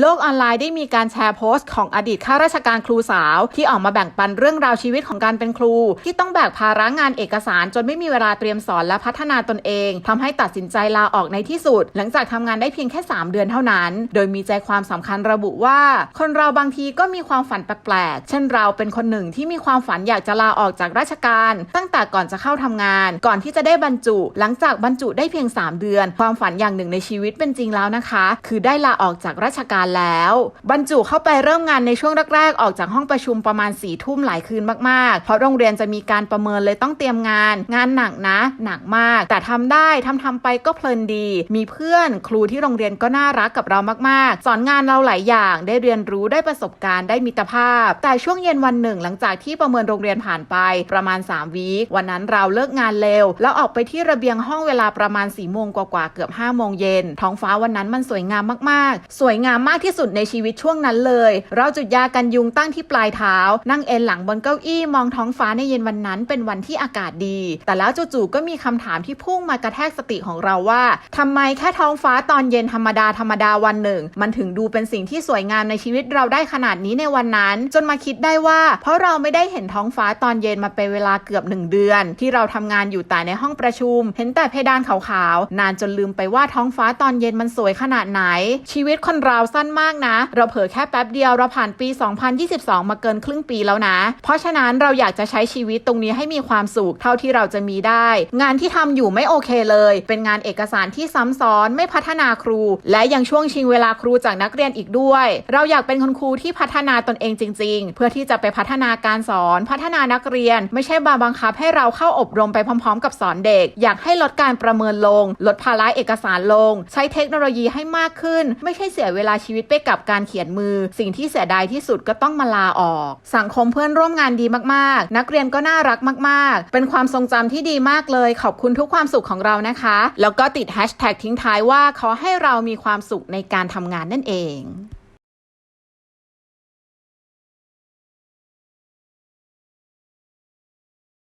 โลกออนไลน์ได้มีการแชร์โพสต์ของอดีตข้าราชการครูสาว ที่ออกมาแบ่งปันเรื่องราวชีวิตของการเป็นครู ที่ต้องแบกภาระงานเอกสารจนไม่มีเวลาเตรียมสอนและพัฒนาตนเองทำให้ตัดสินใจลาออกในที่สุด หลังจากทำงานได้เพียงแค่ 3 เดือนเท่านั้น โดยมีใจความสำคัญระบุว่า คนเราบางทีก็มีความฝันแปลกๆ เช่นเราเป็นคนหนึ่งที่มีความฝันอยากจะลาออกจากราชการ ตั้งแต่ก่อนจะเข้าทำงาน ก่อนที่จะได้บรรจุ หลังจากบรรจุได้เพียง 3 เดือน ความฝันอย่างหนึ่งในชีวิตเป็นจริงแล้วนะคะ คือได้ลาออกจากราชการแล้ว บรรจุเข้าไปเริ่มงานในช่วงแรกๆ ออกจากห้องประชุมประมาณ4ี่ทุ่มหลายคืนมากๆ เพราะโรงเรียนจะมีการประเมินเลยต้องเตรียมงาน งานหนักนะ หนักมาก แต่ทำได้ทำทำไปก็เพลินดี มีเพื่อนครูที่โรงเรียนก็น่ารักกับเรามากๆ สอนงานเราหลายอย่างได้เรียนรู้ได้ประสบการณ์ได้มิตรภาพ แต่ช่วงเย็นวันหนึ่ง หลังจากที่ประเมินโรงเรียนผ่านไปประมาณ3วีควันนั้นเราเลิกงานเร็ว แล้วออกไปที่ระเบียงห้องเวลาประมาณ4ี่โมงกว่าๆเกือบ5้าโมงเย็นท้องฟ้าวันนั้นมันสวยงามมากๆ สวยงามมากที่สุดในชีวิตช่วงนั้นเลย เราจุดยากันยุงตั้งที่ปลายเท้า นั่งเอนหลังบนเก้าอี้มองท้องฟ้าในเย็นวันนั้นเป็นวันที่อากาศดี แต่แล้วจู่ๆก็มีคำถามที่พุ่งมากระแทกสติของเราว่าทำไมแค่ท้องฟ้าตอนเย็นธรรมดาธรรมดาวันหนึ่ง มันถึงดูเป็นสิ่งที่สวยงามในชีวิตเราได้ขนาดนี้ในวันนั้น จนมาคิดได้ว่า เพราะเราไม่ได้เห็นท้องฟ้าตอนเย็นมาเป็นเวลาเกือบหนึ่งเดือน ที่เราทำงานอยู่แต่ในห้องประชุม เห็นแต่เพดานขาวๆนานจนลืมไปว่าท้องฟ้าตอนเย็นมันสวยขนาดไหน ชีวิตคนเราสนมากนะ เราเผลอแค่แป๊บเดียวเราผ่านปี 2022 มาเกินครึ่งปีแล้วนะ เพราะฉะนั้นเราอยากจะใช้ชีวิตตรงนี้ให้มีความสุขเท่าที่เราจะมีได้ งานที่ทำอยู่ไม่โอเคเลย เป็นงานเอกสารที่ซ้ำซ้อนไม่พัฒนาครู และยังช่วงชิงเวลาครูจากนักเรียนอีกด้วย เราอยากเป็นคุณครูที่พัฒนาตนเองจริง ๆ เพื่อที่จะไปพัฒนาการสอน พัฒนานักเรียน ไม่ใช่บาบังคับให้เราเข้าอบรมไปพร้อม ๆ กับสอนเด็ก อยากให้ลดการประเมินลง ลดภาระเอกสารลง ใช้เทคโนโลยีให้มากขึ้น ไม่ใช่เสียเวลาชีวิตไปกับการเขียนมือ สิ่งที่เสียดายที่สุดก็ต้องมาลาออก สังคมเพื่อนร่วมงานดีมากๆ นักเรียนก็น่ารักมาก ๆ เป็นความทรงจำที่ดีมากเลย ขอบคุณทุกความสุขของเรานะคะ แล้วก็ติดแฮชแท็กทิ้งท้ายว่าขอให้เรามีความสุขในการทำงานนั่นเอง